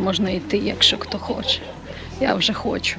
Можна йти, якщо хто хоче. Я вже хочу.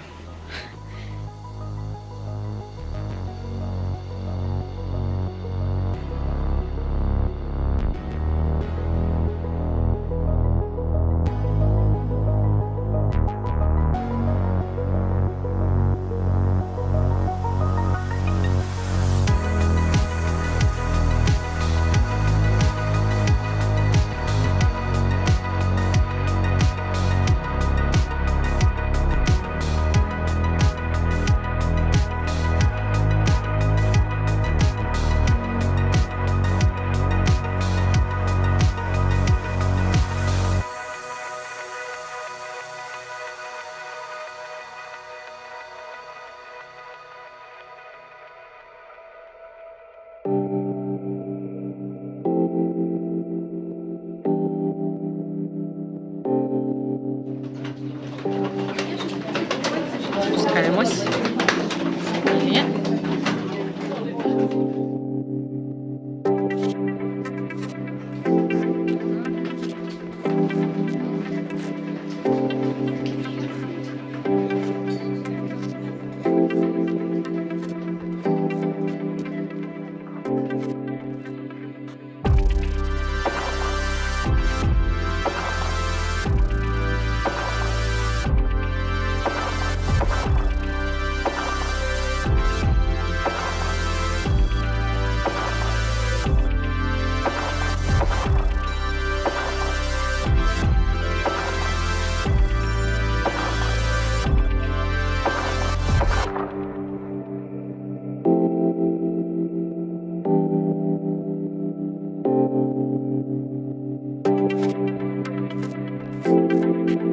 Такі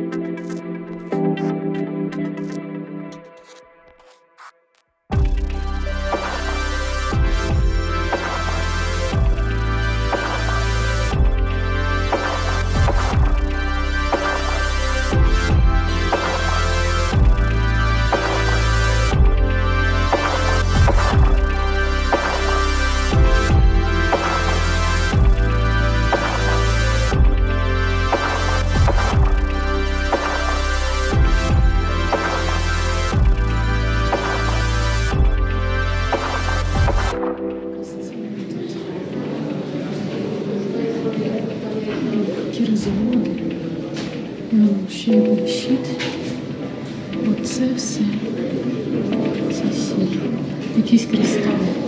Якісь кристали.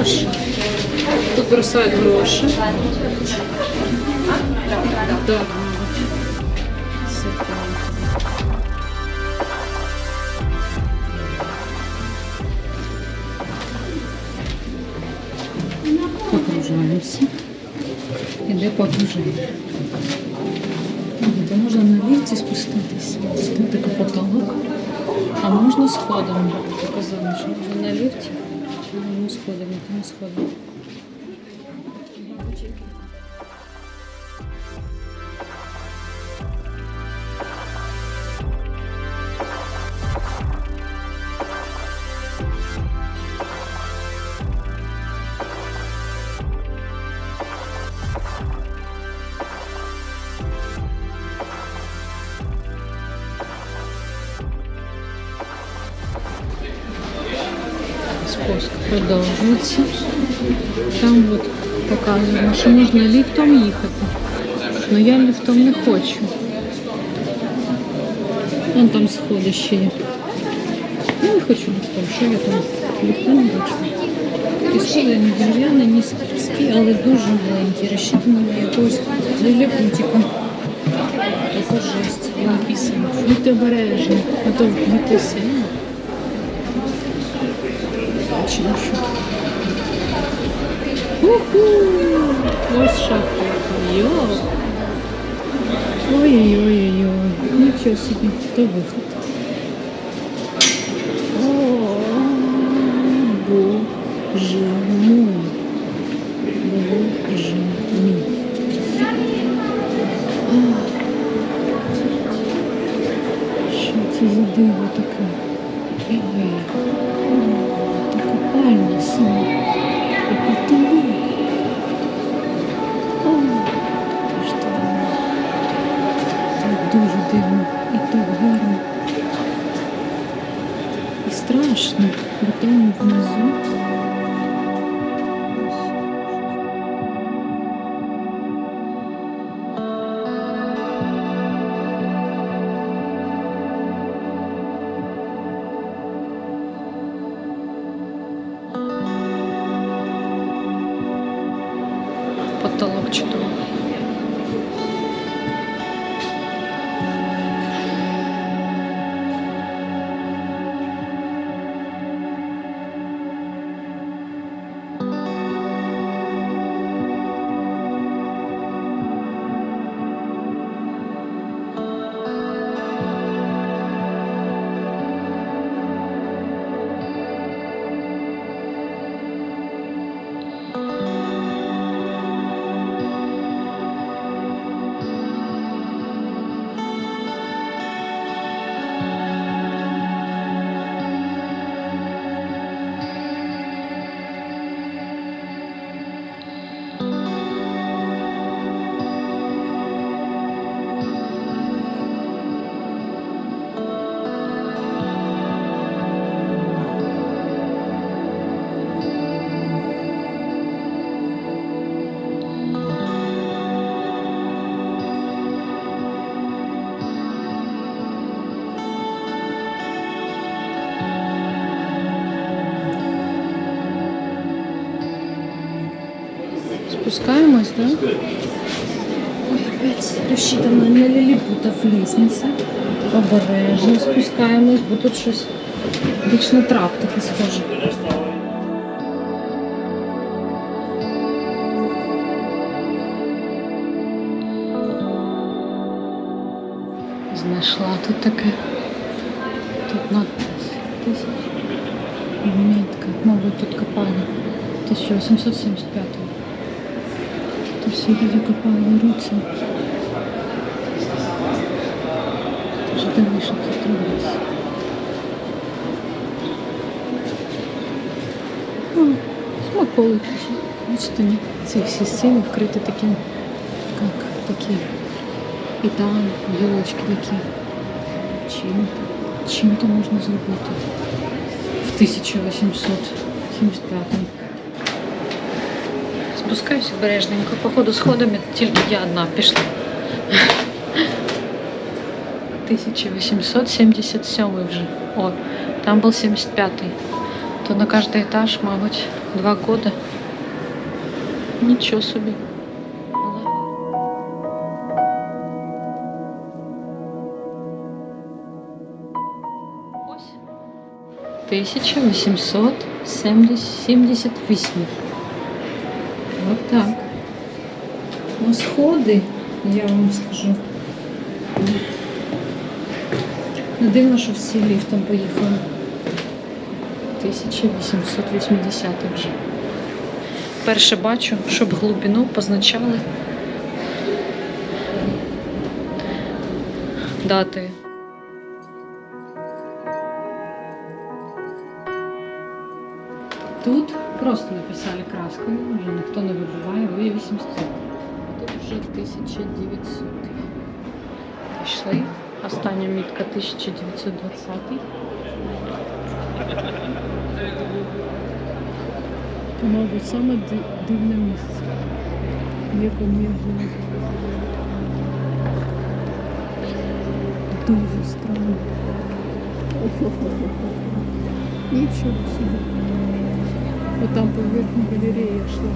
Гроші. Тут бросають гроші. Так. Погружаємося. Іде погруження. Де можна на ліфті спуститися. Ось потолок. А можна сходами. Показали, що можна на ліфті. А ну сходами, там продовжується. Там от показано, що можна ліфтом їхати. Але я ліфтом не хочу. Вон там сходи ще є. Я не хочу ліфтом. Що я там? Ліфта не бачу. такі сходи, не дерев'яні, не скільські, але дуже маленькі, розчитані на якогось ліліпутика. Така жесть, і написано. Будьте обережні, а то вб'єтеся. Чи на? Уху! Ой-ой-ой-ой. Нічого собі, то виход. Страшно, бо там внизу. Потолок лилипутов. Обережно спускаємось, бо тут щось більш на трап таке схоже. Знайшла тут таке. Тут надпись. Тисяч. Метка. Мабуть, тут копали. 1875 Тут всі люди копали руці. Тож диви, що тут робиться. О, Смаколики. Бачите, ці всі стіни вкриті таким, як такі. І там гілочки такі. Чим? Чим то можна зробити? В 1875 Спускаюся обережненько. Походу сходами тільки я одна пішла. 1877 вже. О, там був 75-й. То на кожний етаж, мабуть, два года. Нічого собі. Але- Ось. 1878. Вот так. Ну, я вам скажу. Не дивно, що всі ліфтом поїхали. 1880 вже. Перше бачу, щоб глибину позначали дати. Тут просто написали краскою, вже ніхто не вибиває, ви 800. А тут вже 1900. Пішли. Остання мітка 1920. Це, мабуть, саме ди- дивне місце, в якому я живу. Дуже странно. Нічого собі. Вот там по верхней галерее я шла.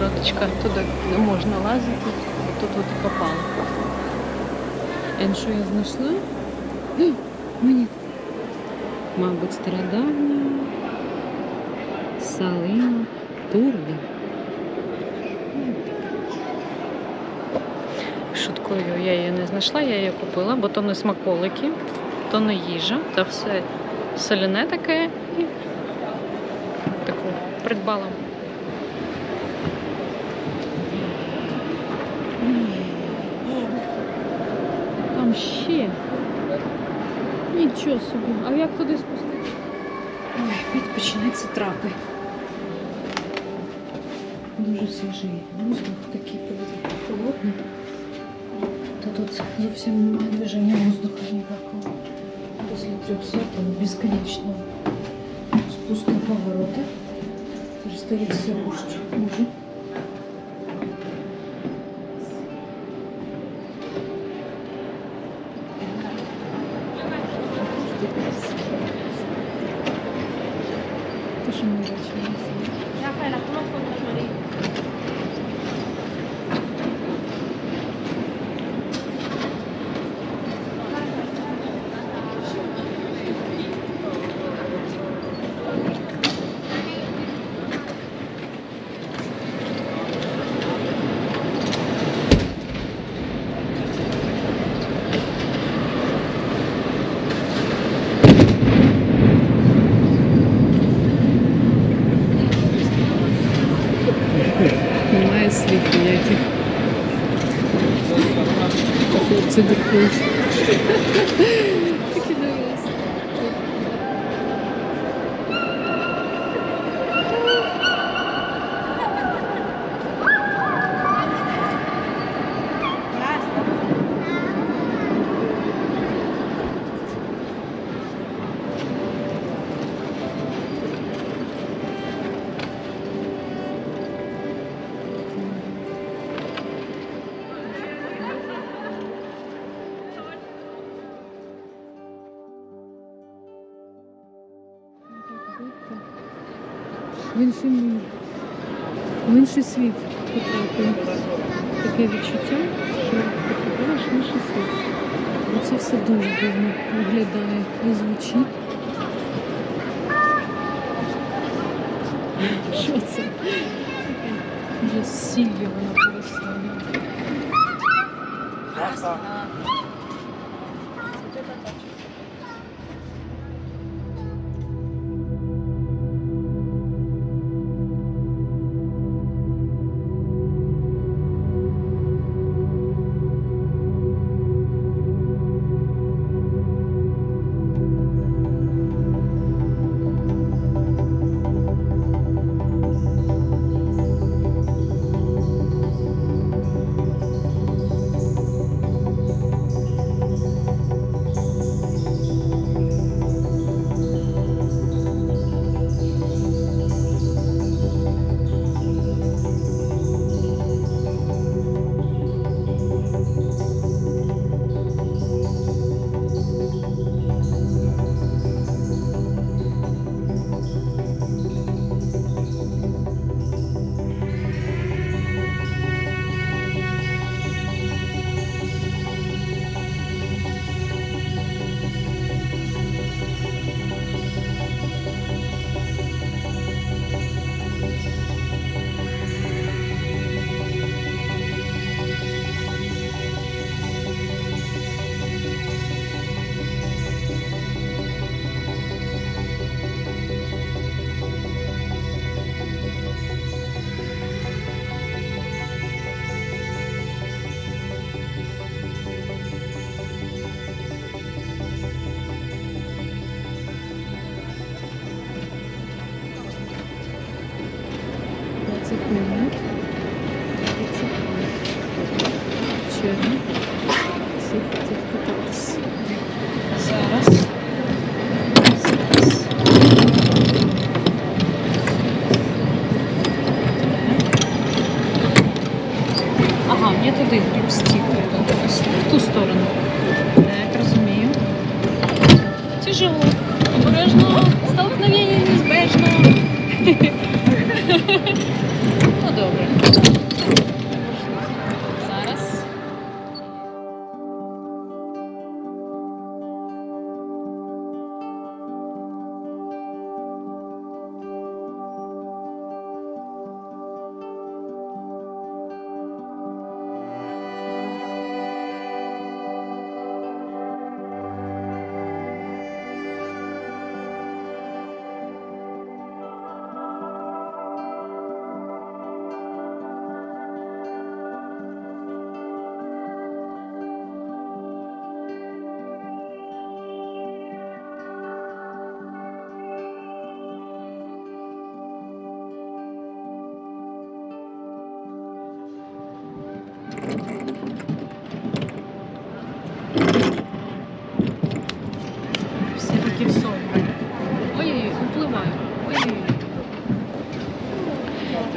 Тут туди не можна лазити, тут от попало. І що я знайшла? Мені, мабуть, стародавня салина турбі. Шуткою я її не знайшла, я її купила, бо то не смаколики, то не їжа, то все соляне таке і таку придбала. Там ще. Нічого собі. А як туди спуститися? Ой, опять починаються трапи. Дуже свіжий воздух, такий холодний. Та тут зовсім немає движення воздуха ніякого. Після 300 безконечного спуску поворота. Стоїть все гуще. Може. Те, що ми бачимо. Немає です。Що це? Вже сіллю вона поросла.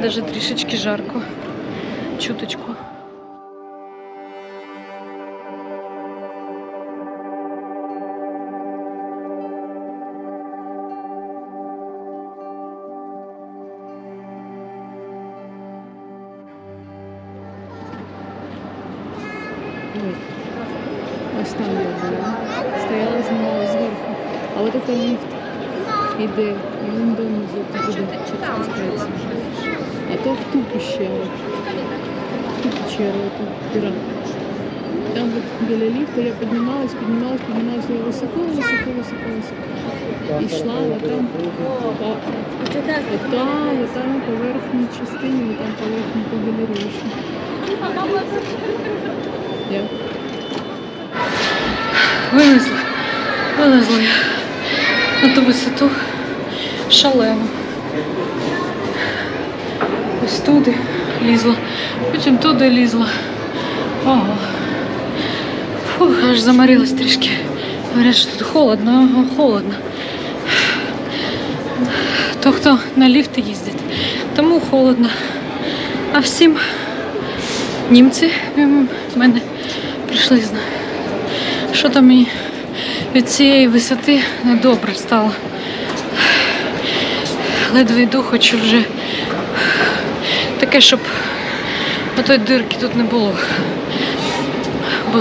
Даже трішечки жарко. Чуточку. Ось там я була. Стояла, знімала зверху. А от це ліфт і він донизу туди спускається. А то в пещеру, эту дыра. Там вот біля ліфта я піднімалась, піднімалась, піднімалась я високо, високо, високо, високо. І йшла, там, там, там по верхній частині, там по верхній по галереї. Я вилезла я на ту висоту шалену. Ось туди лізла, потім туди лізла. Ого. Фух, аж заморилась трішки. Говорять, що тут холодно, ага, холодно. То, хто на ліфти їздить, тому холодно. А всім німці в мене прийшли що там мені від цієї висоти недобре стало. Ледве йду, хочу вже таке, щоб отої дирки тут не було. Бо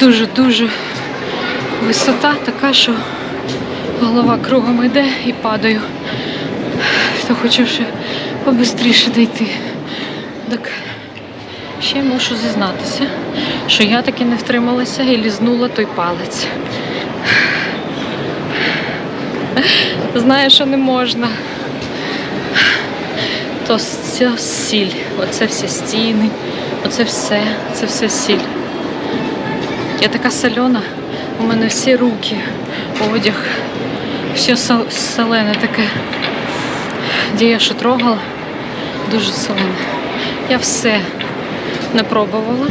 дуже-дуже висота така, що голова кругом йде і падаю. То хочу ще побистріше дійти. Так ще мушу зізнатися, що я таки не втрималася і лізнула той палець. Знаю, що не можна. То це сіль, оце всі стіни, оце все, це все сіль. Я така сольона, у мене всі руки, одяг, все солене таке. Де я що трогала, дуже солене. Я все не пробувала,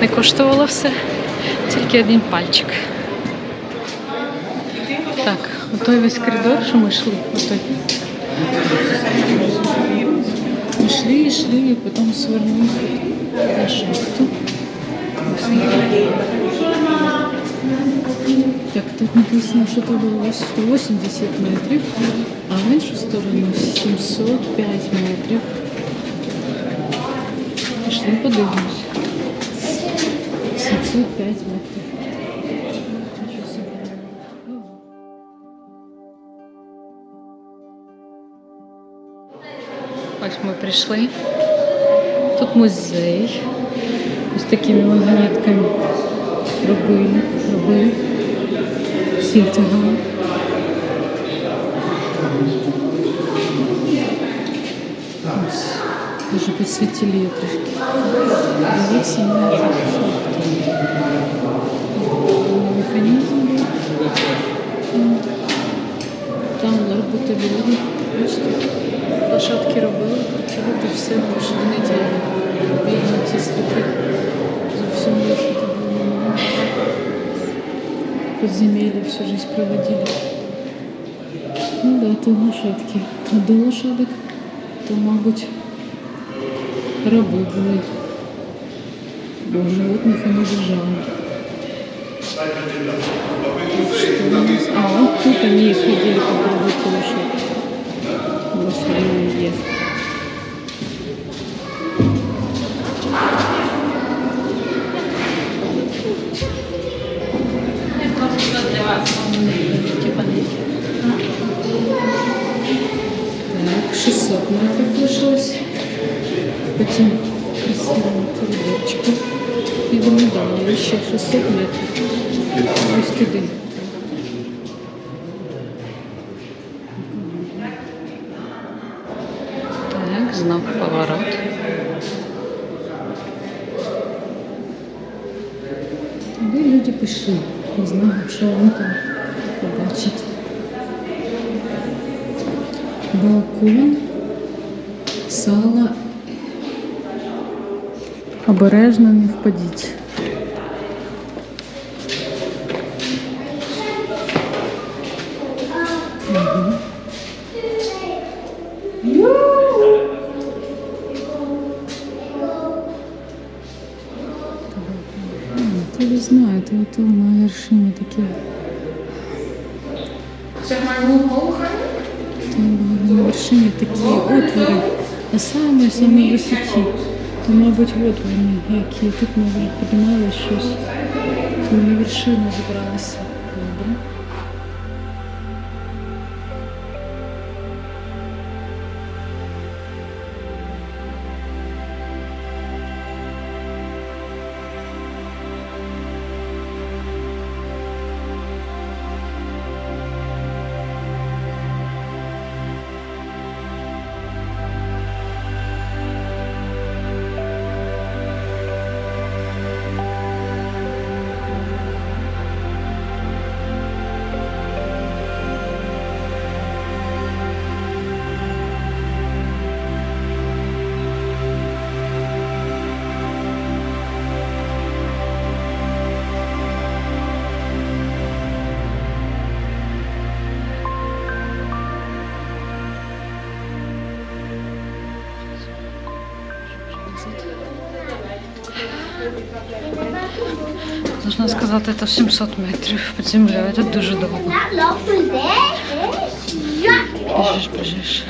не коштувала все, тільки один пальчик. Так, отой весь коридор, що ми йшли, отой. Ми йшли, йшли, і потім свернули на шахту. Так, тут написано, що це було 180 метрів, а в іншу сторону 705 метрів. Пішли подивимось. 705 метрів. Прийшли. Тут музей. Ось такими вагонятками робили, робили. Сіль тягали. Ось. Дуже підсвітили трошки. Вісім метрів. Механізм. Там роботи люди. Бачите, лошадки робили, крутили, то все лошади не діяли. Бігли ці сліпи. Зовсім лошади були. В Подземелье всю жизнь проводили. Ну да, то лошадки. А до лошадок, то, мабуть, раби були. Бо животных они держали. Что у нас? А, вот тут они ходили по кругу лошадь. В Обережно не впадіть. Мгм. М, То ви знаєте, ото на вершині. Там на вершині такі отвори, на самій висоті. То, мабуть, от вони, які тут, ми піднімали щось. Ми на вершину зібралися. Должна сказати, це 700 метрів під землею. Це дуже довго. Yeah. Біжиш, біжиш.